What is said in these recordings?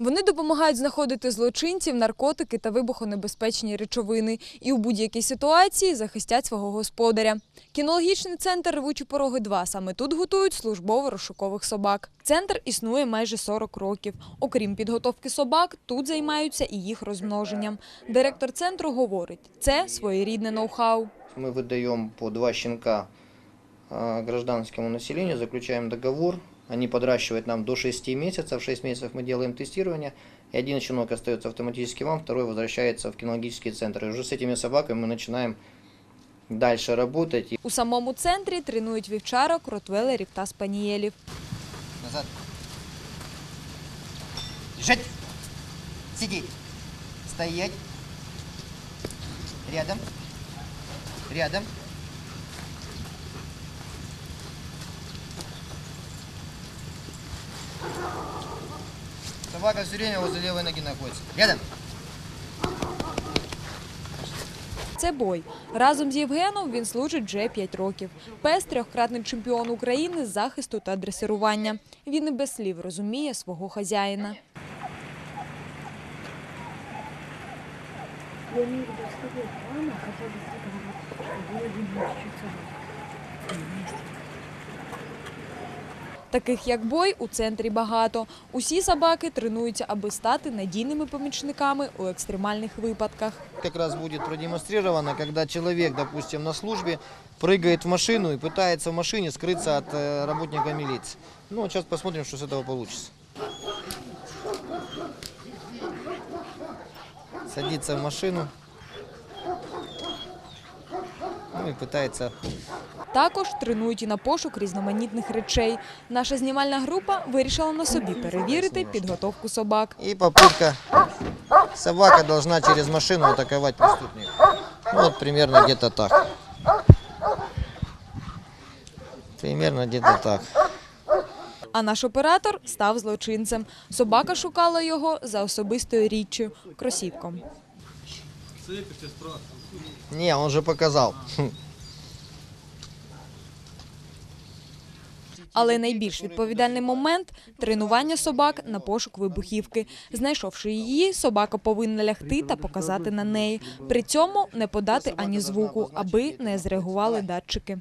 Вони допомагають знаходити злочинців, наркотики та вибухонебезпечні речовини і у будь-якій ситуації захистять свого господаря. Кінологічний центр «Рвучі пороги 2» саме тут готують службово-розшукових собак. Центр існує майже 40 років. Окрім підготовки собак, тут займаються і їх розмноженням. Директор центру говорить, це своєрідне ноу-хау. Мы выдаем по два щенка а, гражданскому населению, заключаем договор. Они подращивают нам до 6 месяцев. 6 месяцев мы делаем тестирование. И один щенок остается автоматически вам, второй возвращается в кинологический центр. И уже с этими собаками мы начинаем дальше работать. И У самому центрі тренують вівчарок, ротвелерів та спанієлів. Назад. Лежать. Сидеть. Стоять. Рядом. Рядом. Собака все время возле левой ноги находится. Рядом. Це бой. Разом з Євгеном він служить вже 5 років. Пес – трьохкратний чемпіон України з захисту та дресирування. Він і без слів розуміє свого хазяїна. Я имею в виду с тобой плана, хотя бы с этого вот, чтобы было Таких як бой у центрі багато. Усі собаки тренуються, аби стати надійними помічниками у екстремальних випадках. Как раз будет продемонстрировано, когда человек, допустим, на службе прыгает в машину и пытается в машине скрыться от э, работника милиции. Ну, вот сейчас посмотрим, что с этого получится. Садится в машину. Ну и пытается Також тренують і на пошук різноманітних речей. Наша знімальна група вирішила на собі перевірити підготовку собак. И попытка. Собака должна через машину атаковать преступника. Ну, вот примерно где-то так. Примерно где-то так. А наш оператор став злочинцем. Собака шукала його за особистою річчю – кросівком. Не, он же показал. Але найбільш відповідальний момент – тренування собак на пошук вибухівки. Знайшовши її, собака повинна лягти та показати на неї. При цьому не подати ані звуку, аби не зреагували датчики.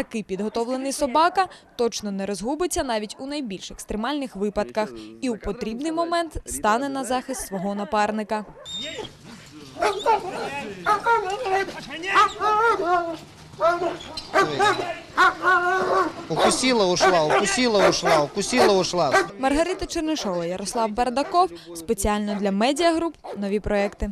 Такий підготовлений собака точно не розгубиться навіть у найбільш екстремальних випадках і у потрібний момент стане на захист свого напарника. Укусила, ушла, укусила, ушла, укусила, ушла. Маргарита Чернишова, Ярослав Бардаков. Спеціально для медіагруп нові проекти.